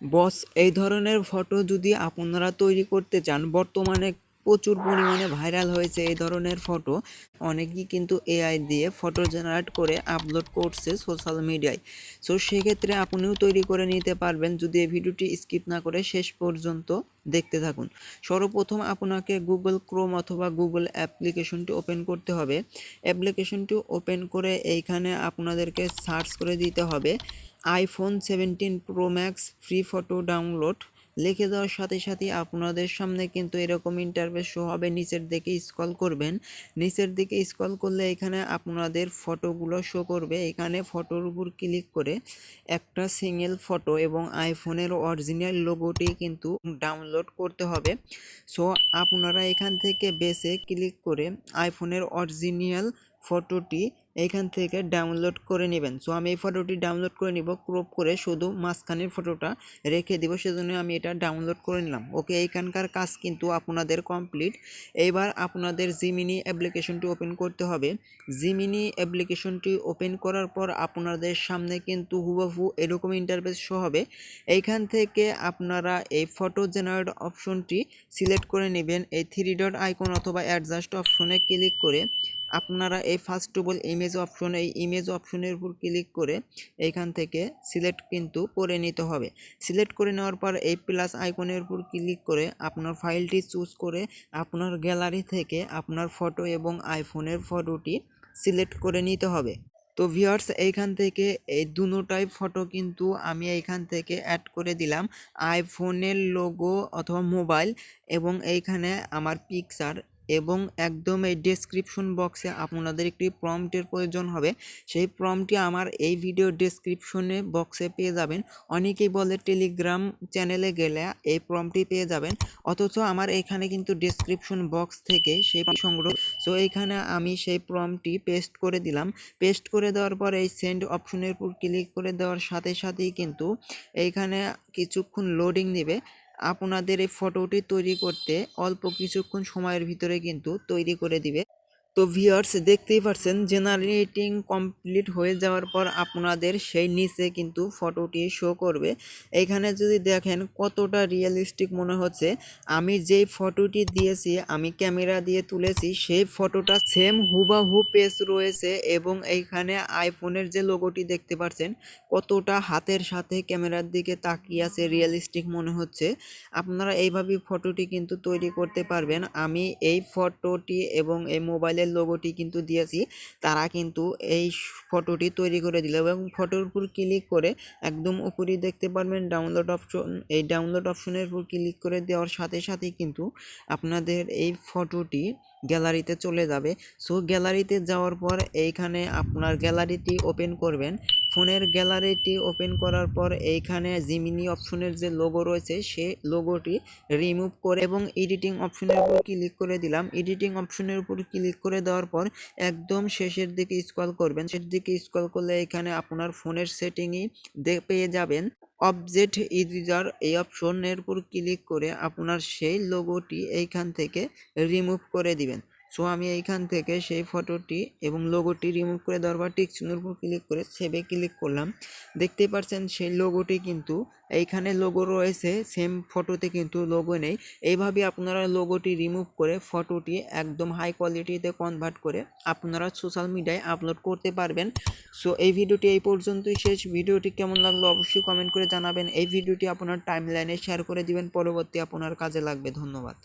বস, এই ধরনের ফটো যদি আপনারা তৈরি করতে চান, বর্তমানে প্রচুর পরিমাণে ভাইরাল হয়েছে এই ধরনের ফটো। অনেকেই কিন্তু এআই দিয়ে ফটো জেনারেট করে আপলোড করছে সোশ্যাল মিডিয়ায় সো সেক্ষেত্রে আপনিও তৈরি করে নিতে পারবেন। যদি এই ভিডিওটি স্কিপ না করে শেষ পর্যন্ত দেখতে থাকুন। সর্বপ্রথম আপনাকে গুগল ক্রোম অথবা গুগল অ্যাপ্লিকেশনটি ওপেন করতে হবে। অ্যাপ্লিকেশনটি ওপেন করে এইখানে আপনাদেরকে সার্চ করে দিতে হবে। IPhone seventeen pro max free photo download লিখে দেওয়ার সাথে সাথে আপনাদের সামনে কিন্তু এরকম ইন্টারভেস শো হবে। নিচের দিকে স্কল করবেন। নিচের দিকে স্কল করলে এখানে আপনাদের ফটোগুলো শো করবে। এখানে ফটোর উপর ক্লিক করে একটা সিঙ্গেল ফটো এবং আইফোনের অরিজিনাল লোগোটি কিন্তু ডাউনলোড করতে হবে। সো আপনারা এখান থেকে বেসে ক্লিক করে আইফোনের অরিজিনাল ফটোটি এখান থেকে ডাউনলোড করে নেবেন। সো আমি এই ফটোটি ডাউনলোড করে নিব ক্রপ করে শুধু মাঝখানের ফটোটা রেখে দিব, সেজন্য আমি এটা ডাউনলোড করে নিলাম। ওকে এইখানকার কাজ কিন্তু আপনাদের কমপ্লিট এইবার আপনাদের জিমিনি অ্যাপ্লিকেশনটি ওপেন করতে হবে। জিমিনি অ্যাপ্লিকেশনটি ওপেন করার পর আপনাদের সামনে কিন্তু হুবাহু এরকম ইন্টারফেস শো হবে। এইখান থেকে আপনারা এই ফটো জেনারেট অপশনটি সিলেক্ট করে নেবেন। এই থ্রি ডট আইকন অথবা অ্যাডজাস্ট অপশনে ক্লিক করে আপনারা এই ফার্স্ট অল ইমেজ অপশন এই ইমেজ অপশনের উপর ক্লিক করে এইখান থেকে সিলেক্ট কিন্তু করে নিতে হবে। সিলেক্ট করে নেওয়ার পর এই প্লাস আইকনের উপর ক্লিক করে আপনার ফাইলটি চুজ করে আপনার গ্যালারি থেকে আপনার ফটো এবং আইফোনের ফটোটি সিলেক্ট করে নিতে হবে। তো ভিউয়ার্স এইখান থেকে এই দুটোটাই ফটো কিন্তু আমি এইখান থেকে অ্যাড করে দিলাম। আইফোনের লোগো অথবা মোবাইল এবং এইখানে আমার পিকচার এবং একদম এই ডেসক্রিপশন বক্সে আপনাদের একটি প্রম্পটের প্রয়োজন হবে। সেই প্রম্পটটি আমার এই ভিডিও ডেসক্রিপশনে বক্সে পেয়ে যাবেন। অনেকেই বলে টেলিগ্রাম চ্যানেলে গেলে এই প্রম্পটটি পেয়ে যাবেন। অথচ আমার এখানে কিন্তু ডেসক্রিপশন বক্স থেকে সেই সংগ্রহ সো এইখানে আমি সেই প্রম্পটটি পেস্ট করে দিলাম। পেস্ট করে দেওয়ার পর এই সেন্ড অপশনের উপর ক্লিক করে দেওয়ার সাথে সাথেই কিন্তু এইখানে কিছুক্ষণ লোডিং নেবে আপনাদের এই ফটোটি তৈরি করতে অল্প কিছুক্ষণ সময়ের ভিতরে কিন্তু তৈরি করে দিবে। তো ভিউয়ার্স দেখতেই পাচ্ছেন জেনারেটিং কমপ্লিট হয়ে যাওয়ার পর আপনাদের সেই নিচে কিন্তু ফটোটি শো করবে। এখানে যদি দেখেন কতটা রিয়েলিস্টিক মনে হচ্ছে, আমি যেই ফটোটি দিয়েছি, আমি ক্যামেরা দিয়ে তুলেছি, সেই ফটোটা সেম হুবাহু পেজ রয়েছে এবং এইখানে আইফোনের যে লোগোটি দেখতে পাচ্ছেন কতটা হাতের সাথে ক্যামেরার দিকে তাকিয়ে আছে রিয়েলিস্টিক মনে হচ্ছে। আপনারা এইভাবেই ফটোটি কিন্তু তৈরি করতে পারবেন। আমি এই ফটোটি এবং এই মোবাইলের লোগোটি কিন্তু দিয়েছি। তারা কিন্তু এই ফটোটি তৈরি করে দিল এবং ফটোর উপর ক্লিক করে একদম উপরেই দেখতে পারবেন ডাউনলোড অপশন এই ডাউনলোড অপশনের উপর ক্লিক করে দেওয়ার সাথে সাথেই কিন্তু আপনাদের এই ফটোটি গ্যালারিতে চলে যাবে। সো গ্যালারিতে যাওয়ার পর এইখানে আপনার গ্যালারিটি ওপেন করবেন। ফোনের গ্যালারিটি ওপেন করার পর এইখানে জিমিনি অপশনের যে লোগো রয়েছে, সে লোগোটি রিমুভ করে এবং এডিটিং অপশনের উপর ক্লিক করে দিলাম। এডিটিং অপশনের উপর ক্লিক করে দেওয়ার পর একদম শেষের দিকে স্ক্রল করবেন। শেষের দিকে স্ক্রল করলে এখানে আপনার ফোনের সেটিংই পেয়ে যাবেন। অবজেক্ট ইরেজার এই অপশনের উপর ক্লিক করে আপনার সেই লোগোটি এইখান থেকে রিমুভ করে দিবেন। সো আমি এইখান থেকে সেই ফটোটি এবং লোগোটি রিমুভ করে দেওয়ার পর টিক চিহ্নের উপর ক্লিক করে সেভে ক্লিক করলাম। দেখতে পাচ্ছেন সেই লোগোটি কিন্তু এইখানে লোগো রয়েছে সেম ফটোতে কিন্তু লোগো নেই। এইভাবে আপনারা লোগোটি রিমুভ করে ফটোটি একদম হাই কোয়ালিটিতে কনভার্ট করে আপনারা সোশ্যাল মিডিয়ায় আপলোড করতে পারবেন। সো এই ভিডিওটি এই পর্যন্তই শেষ। ভিডিওটি কেমন লাগল অবশ্যই কমেন্ট করে জানাবেন। এই ভিডিওটি আপনার টাইম লাইনে শেয়ার করে দিবেন। পরবর্তী আপনার কাজে লাগবে। ধন্যবাদ।